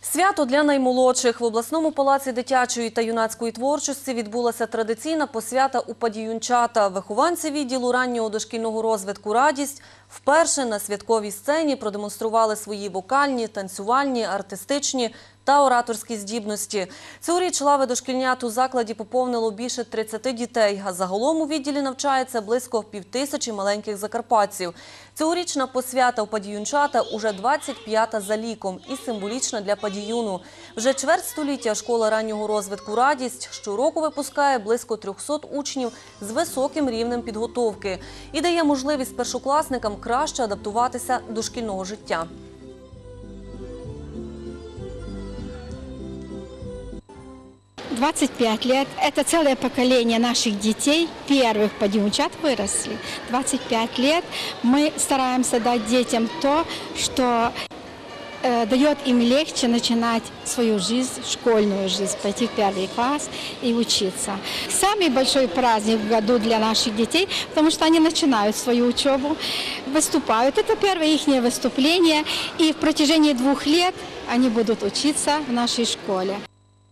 Свято для наймолодших в обласному палаці дитячої та юнацької творчості відбулася традиційна посвята у падіюнчата. Вихованці відділу раннього дошкільного розвитку «Радість» вперше на святковій сцені продемонстрували свої вокальні, танцювальні, артистичні та ораторські здібності. Цьогоріч лави дошкільнят у закладі поповнило більше 30 дітей, а загалом у відділі навчається близько півтисячі маленьких закарпатців. Цьогорічна посвята у падіюнчата уже 25-та за ліком і символічна для падіюну. Вже чверть століття школа раннього розвитку «Радість» щороку випускає близько 300 учнів з високим рівнем підготовки і дає можливість першокласникам краще адаптуватися до шкільного життя. — 25 лет. Это целое поколение наших детей, первых подъемчат выросли. 25 лет мы стараемся дать детям то, что э, дает им легче начинать свою жизнь, школьную жизнь, пойти в первый класс и учиться. Самый большой праздник в году для наших детей, потому что они начинают свою учебу, выступают. Это первое их выступление, и в протяжении двух лет они будут учиться в нашей школе.